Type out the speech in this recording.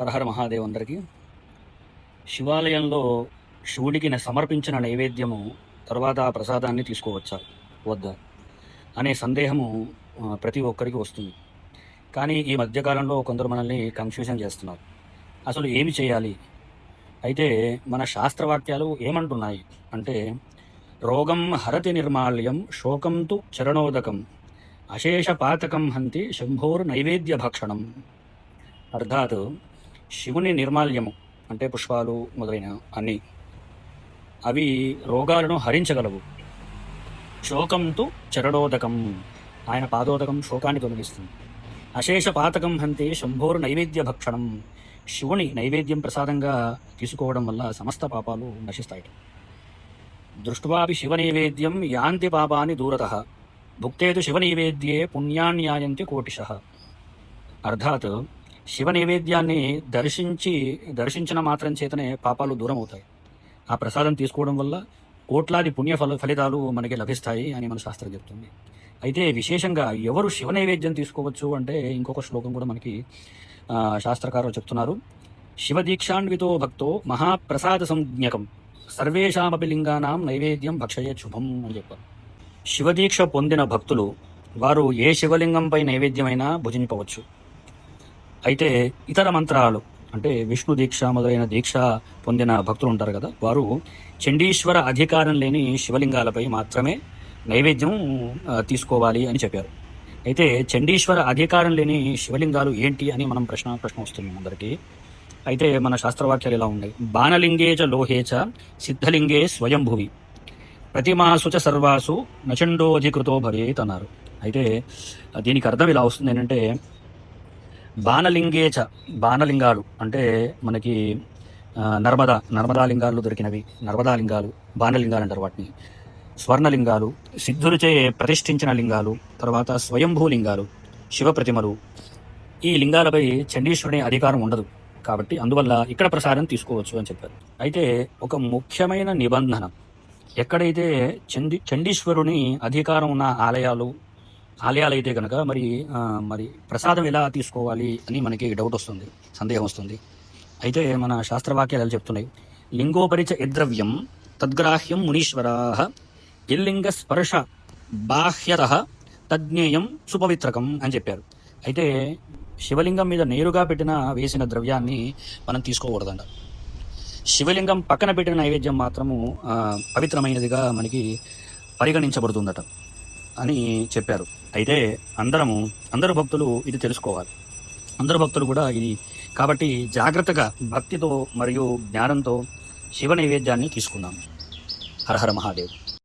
హరహర మహాదేవ్ అందరికీ శివాలయంలో శివుడికి సమర్పించిన నైవేద్యము తర్వాత ఆ ప్రసాదాన్ని తీసుకోవచ్చా? వద్దా? అనే సందేహము ప్రతి ఒక్కరికి వస్తుంది. కానీ ఈ మధ్యకాలంలో కొందరు మనల్ని కన్ఫ్యూజన్ చేస్తున్నారు. అసలు ఏమి చేయాలి? అయితే మన శాస్త్రవాక్యాలు ఏమంటున్నాయి? అంటే రోగం హరతి నిర్మాల్యం శోకం తు చరణోదకం అశేష పాతకం హంతి శంభోర్ నైవేద్య భక్షణం. అర్థాత్ శివుని నిర్మాల్యము అంటే పుష్పాలు మొదలైన అన్ని అవి రోగాలను హరించగలవు. శోకంతో చరణోదకం. ఆయన పాదోదకం శోకాన్ని తొలగిస్తుంది. అశేష పాతకం హంతే శంభోరు నైవేద్య భక్షణం. శివుని నైవేద్యం ప్రసాదంగా తీసుకోవడం వల్ల సమస్త పాపాలు నశిస్తాయి. దృష్ట్వాపి శివ నైవేద్యం యాంతి పాపాన్ని దూరత. భుక్తేతు శివ నైవేద్యే పుణ్యాన్యాయంతి కోటిశ. అర్థాత్ శివ నైవేద్యాన్ని దర్శించి దర్శించిన మాత్రం చేతనే పాపాలు దూరం అవుతాయి. ఆ ప్రసాదం తీసుకోవడం వల్ల కోట్లాది పుణ్య ఫల ఫలితాలు మనకి లభిస్తాయి అని మన శాస్త్రం చెప్తుంది. అయితే విశేషంగా ఎవరు శివ నైవేద్యం తీసుకోవచ్చు అంటే ఇంకొక శ్లోకం కూడా మనకి శాస్త్రకారులు చెప్తున్నారు. శివదీక్షాన్వితో భక్తో మహాప్రసాద సంజ్ఞకం సర్వేషామపి లింగానాం నైవేద్యం భక్షయే శుభం అని చెప్పారు. శివదీక్ష పొందిన భక్తులు వారు ఏ శివలింగంపై నైవేద్యమైనా భుజింపవచ్చు. అయితే ఇతర మంత్రాలు అంటే విష్ణు దీక్ష మొదలైన దీక్ష పొందిన భక్తులు ఉంటారు కదా వారు చండీశ్వర అధికారం లేని శివలింగాలపై మాత్రమే నైవేద్యం తీసుకోవాలి అని చెప్పారు. అయితే చండీశ్వర అధికారం లేని శివలింగాలు ఏంటి అని మనం ప్రశ్న ప్రశ్న వస్తుంది అందరికీ. అయితే మన శాస్త్రవాక్యాలు ఇలా ఉన్నాయి. బాణలింగే చ సిద్ధలింగే స్వయంభువి. ప్రతిమాసు చ సర్వాసు నచండోధికృతో భవేత్ అన్నారు. అయితే దీనికి అర్థం ఇలా వస్తుంది ఏంటంటే బాణలింగే చ బాణలింగాలు అంటే మనకి నర్మదా నర్మదా లింగాలు దొరికినవి. నర్మదా లింగాలు బాణలింగాలు అంటారు వాటిని. స్వర్ణలింగాలు సిద్ధులచే ప్రతిష్ఠించిన లింగాలు తర్వాత స్వయంభూ లింగాలు శివ ప్రతిమలు ఈ లింగాలపై చండీశ్వరుని అధికారం ఉండదు. కాబట్టి అందువల్ల ఇక్కడ ప్రసారం తీసుకోవచ్చు అని చెప్పారు. అయితే ఒక ముఖ్యమైన నిబంధన. ఎక్కడైతే చండి చండీశ్వరుని అధికారం ఉన్న ఆలయాలు ఆలయాలు అయితే కనుక మరి మరి ప్రసాదం ఎలా తీసుకోవాలి అని మనకి డౌట్ వస్తుంది సందేహం వస్తుంది. అయితే మన శాస్త్రవాక్యాలు ఎలా చెప్తున్నాయి. లింగోపరిచ యద్రవ్యం తద్గ్రాహ్యం మునీశ్వరా ఇల్లింగ స్పర్శ బాహ్యత తజ్ఞేయం సుపవిత్రకం అని చెప్పారు. అయితే శివలింగం మీద నేరుగా పెట్టిన వేసిన ద్రవ్యాన్ని మనం తీసుకోకూడదంట. శివలింగం పక్కన పెట్టిన నైవేద్యం మాత్రము పవిత్రమైనదిగా మనకి పరిగణించబడుతుందట. అని చెప్పారు. అయితే అందరము అందరు భక్తులు ఇది తెలుసుకోవాలి. అందరు భక్తులు కూడా ఇది కాబట్టి జాగ్రత్తగా భక్తితో మరియు జ్ఞానంతో శివ నైవేద్యాన్ని తీసుకుందాం. హరహర మహాదేవ్.